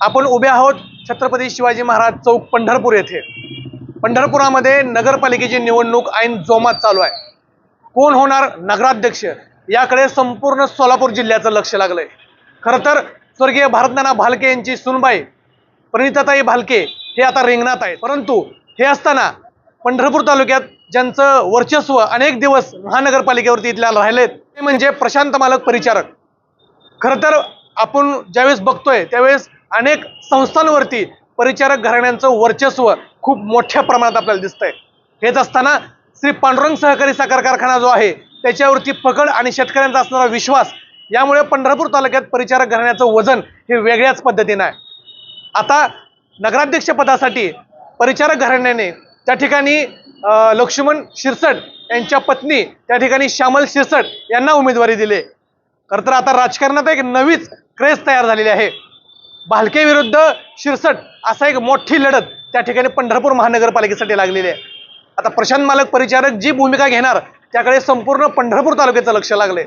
आपण उभे आहोत छत्रपती शिवाजी महाराज चौक पंढरपूर येथे. पंढरपुरामध्ये नगरपालिकेची निवडणूक ऐन जोमात चालू आहे. कोण होणार नगराध्यक्ष? याकडे संपूर्ण सोलापूर जिल्ह्याचं लक्ष लागलंय. खरं तर स्वर्गीय भारतनाना भालके यांची सुनबाई प्रणिताताई भालके हे आता रिंगणात आहेत. परंतु हे असताना पंढरपूर तालुक्यात ज्यांचं वर्चस्व अनेक दिवस महानगरपालिकेवरती इथल्या राहिलेत ते म्हणजे प्रशांत मालक परिचारक. खरं तर आपण ज्यावेळेस बघतोय त्यावेळेस अनेक संस्थांवरती परिचारक घराण्यांचं वर्चस्व खूप मोठ्या प्रमाणात आपल्याला दिसतंय. हेच असताना श्री पांडुरंग सहकारी साखर कारखाना जो आहे त्याच्यावरती पकड आणि शेतकऱ्यांचा असणारा विश्वास यामुळे पंढरपूर तालुक्यात परिचारक घराण्याचं वजन हे वेगळ्याच पद्धतीनं आहे. आता नगराध्यक्षपदासाठी परिचारक घराण्याने त्या ठिकाणी लक्ष्मण शिरसट यांच्या पत्नी त्या ठिकाणी श्यामल शिरसट यांना उमेदवारी दिली. खरं तर आता राजकारणात एक नवीच क्रेज तयार झालेली आहे. भालके विरुद्ध शिरसट असा एक मोठी लढत त्या ठिकाणी पंढरपूर महानगरपालिकेसाठी लागलेली आहे. आता प्रशांत मालक परिचारक जी भूमिका घेणार त्याकडे संपूर्ण पंढरपूर तालुक्याचं लक्ष लागले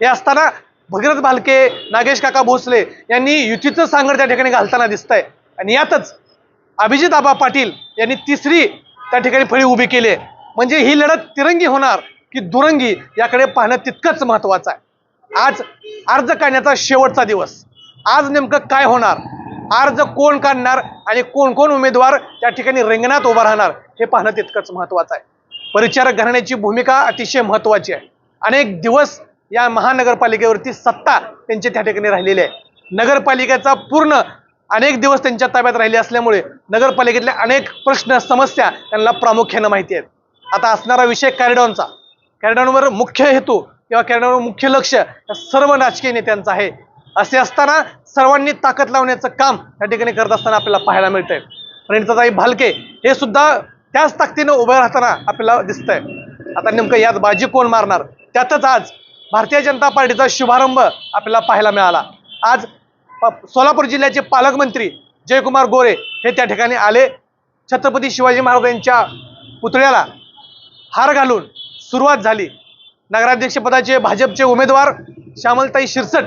हे असताना भगीरथ भालके नागेश काका भोसले यांनी युतीचं सांगड त्या ठिकाणी घालताना दिसतंय. आणि यातच अभिजित आबा पाटील यांनी तिसरी त्या ठिकाणी फळी उभी केली आहे. म्हणजे ही लढत तिरंगी होणार की दुरंगी याकडे पाहणं तितकंच महत्वाचं आहे. आज अर्ज काढण्याचा शेवटचा दिवस. आज नेमकं काय होणार? अर्ज कोण काढणार आणि कोण कोण उमेदवार त्या ठिकाणी रिंगणात उभा राहणार हे पाहणं तितकंच महत्वाचं आहे. परिचारक घराण्याची भूमिका अतिशय महत्वाची आहे. अनेक दिवस या महानगरपालिकेवरती सत्ता त्यांची त्या ठिकाणी राहिलेली आहे. नगरपालिकेचा पूर्ण अनेक दिवस त्यांच्या ताब्यात राहिले असल्यामुळे नगरपालिकेतले अनेक प्रश्न समस्या त्यांना प्रामुख्यानं माहिती आहेत. आता असणारा विषय कॅरिडॉनचा. कॅरिडॉनवर मुख्य हेतू किंवा कॅरिडॉनवर मुख्य लक्ष या सर्व राजकीय नेत्यांचं आहे. असे असताना सर्वांनी ताकद लावण्याचं काम या ठिकाणी करत असताना आपल्याला पाहायला मिळतंय. प्रणिताताई भालके हे सुद्धा त्याच ताकदीनं उभं राहताना आपल्याला दिसतंय. आता नेमकं यात बाजी कोण मारणार? त्यातच आज भारतीय जनता पार्टीचा शुभारंभ आपल्याला पाहायला मिळाला. आज प- सोलापूर जिल्ह्याचे पालकमंत्री जयकुमार गोरे हे त्या ठिकाणी आले. छत्रपती शिवाजी महाराजांच्या पुतळ्याला हार घालून सुरुवात झाली. नगराध्यक्षपदाचे भाजपचे उमेदवार श्यामलताई शिरसट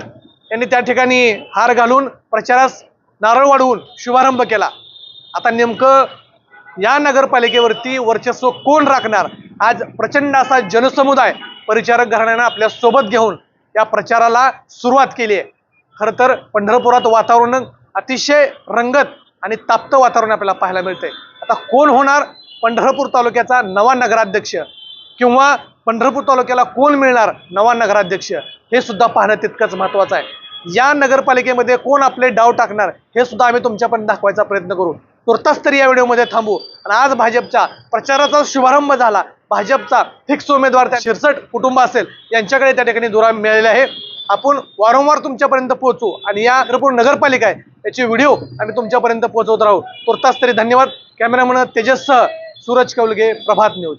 यांनी त्या ठिकाणी हार घालून प्रचारास नारळ वाढवून शुभारंभ केला. आता नेमकं या नगरपालिकेवरती वर्चस्व कोण राखणार? आज प्रचंड असा जनसमुदाय परिचारक घराण्यानं आपल्यासोबत घेऊन या प्रचाराला सुरुवात केली आहे. खरं तर पंढरपुरात वातावरण अतिशय रंगत आणि ताप्त वातावरण आपल्याला पाहायला मिळतंय. आता कोण होणार? पंढरपूर तालुक्याचा नवा नगराध्यक्ष किंवा पंढरपूर तालुक्याला कोण मिळणार? नवा नगराध्यक्ष हे सुद्धा पाहणं तितकंच महत्वाचं आहे. या नगरपालिकेमध्ये कोण आपले डाव टाकणार हे सुद्धा आम्ही तुमच्यापर्यंत दाखवायचा प्रयत्न करू. तुर्तास तरी या व्हिडिओमध्ये थांबू. आणि आज भाजपच्या प्रचाराचा शुभारंभ झाला. भाजपचा फिक्स उमेदवार त्या शिरसट कुटुंब असेल यांच्याकडे त्या ठिकाणी दुरा मिळालेला आहे. आपण वारंवार तुमच्यापर्यंत पोहोचू आणि या नगरपूर नगरपालिका आहे याचे व्हिडिओ आम्ही तुमच्यापर्यंत पोहोचवत राहू. तुर्तास तरी धन्यवाद. Cameraman Tejas Suraj Kaulage Prabhat news.